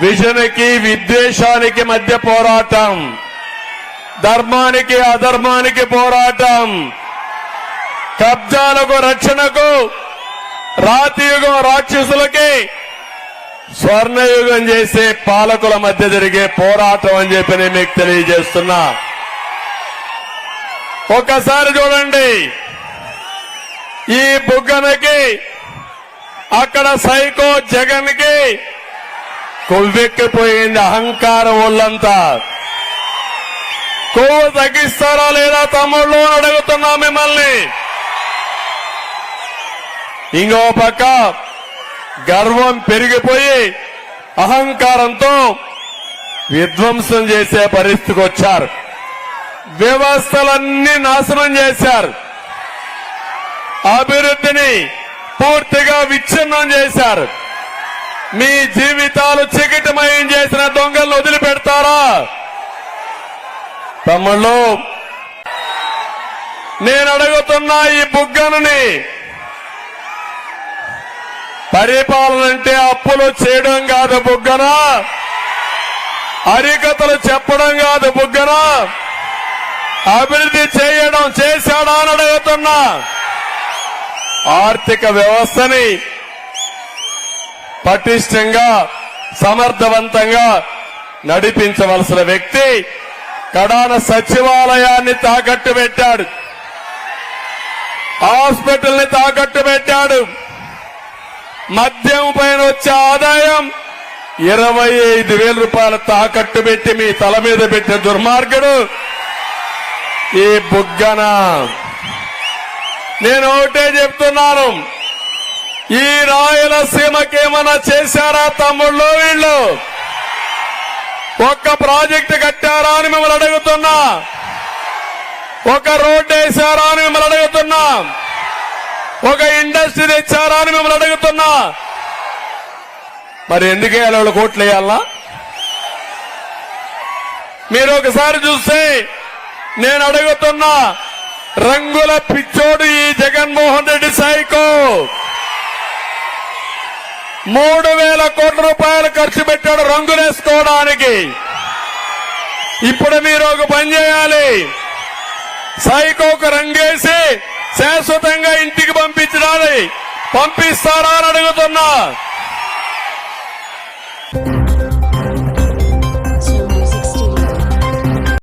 విజనకి విద్వేషానికి మధ్య పోరాటం. ధర్మానికి అధర్మానికి పోరాటం. కబ్జాలకు రక్షణకు రాతియుగం రాక్షసులకి స్వర్ణయుగం చేసే పాలకుల మధ్య జరిగే పోరాటం అని చెప్పి నేను మీకు తెలియజేస్తున్నా. ఒక్కసారి చూడండి. ఈ బుగ్గనకి అక్కడ సైకో జగన్కి కొవ్వెక్కిపోయింది అహంకారం ఒళ్ళంతా. కొవ్వు తగ్గిస్తారా లేదా తమ్ముళ్ళు అడుగుతున్నా మిమ్మల్ని. ఇంకో పక్క గర్వం పెరిగిపోయి అహంకారంతో విధ్వంసం చేసే పరిస్థితికి వచ్చారు. వ్యవస్థలన్నీ నాశనం చేశారు. అభివృద్ధిని పూర్తిగా విచ్ఛిన్నం చేశారు. మీ జీవితాలు చికిటమయం చేసిన దొంగలను వదిలిపెడతారా? తమ్ముళ్ళు నేను అడుగుతున్నా ఈ బుగ్గనని పరిపాలన అంటే అప్పులు చేయడం కాదు బుగ్గన. హరికథలు చెప్పడం కాదు బుగ్గన. అభివృద్ధి చేయడం చేశాడా అని అడుగుతున్నా. ఆర్థిక వ్యవస్థని పటిష్టంగా సమర్థవంతంగా నడిపించవలసిన వ్యక్తి కడాన సచివాలయాన్ని తాకట్టు పెట్టాడు. హాస్పిటల్ని తాకట్టు పెట్టాడు. మద్యం పైన వచ్చే ఆదాయం ఇరవై ఐదు వేల రూపాయలు తాకట్టు పెట్టి మీ తల మీద పెట్టే దుర్మార్గుడు ఈ బుగ్గన. నేను ఒకటే చెప్తున్నాను. ఈ రాయలసీమకేమైనా చేశారా తమ్ముళ్ళు వీళ్ళు? ఒక్క ప్రాజెక్టు కట్టారా అని మిమ్మల్ని అడుగుతున్నా. ఒక రోడ్డు వేశారా అని మిమ్మల్ని అడుగుతున్నా. ఒక ఇండస్ట్రీ తెచ్చారా అని మిమ్మల్ని అడుగుతున్నా. మరి ఎందుకు వేయాలి వాళ్ళు కోట్లు వేయాలా? మీరు ఒకసారి చూస్తే నేను అడుగుతున్నా రంగుల పిచ్చోడు ఈ జగన్మోహన్ రెడ్డి సైకో. మూడు వేల కోట్ల రూపాయలు ఖర్చు పెట్టాడు రంగులేసుకోవడానికి ఇప్పుడు మీరు ఒక పని చేయాలి. సైకోకు రంగేసి శాశ్వతంగా ఇంటికి పంపించడానికి పంపిస్తారా అని అడుగుతున్నా.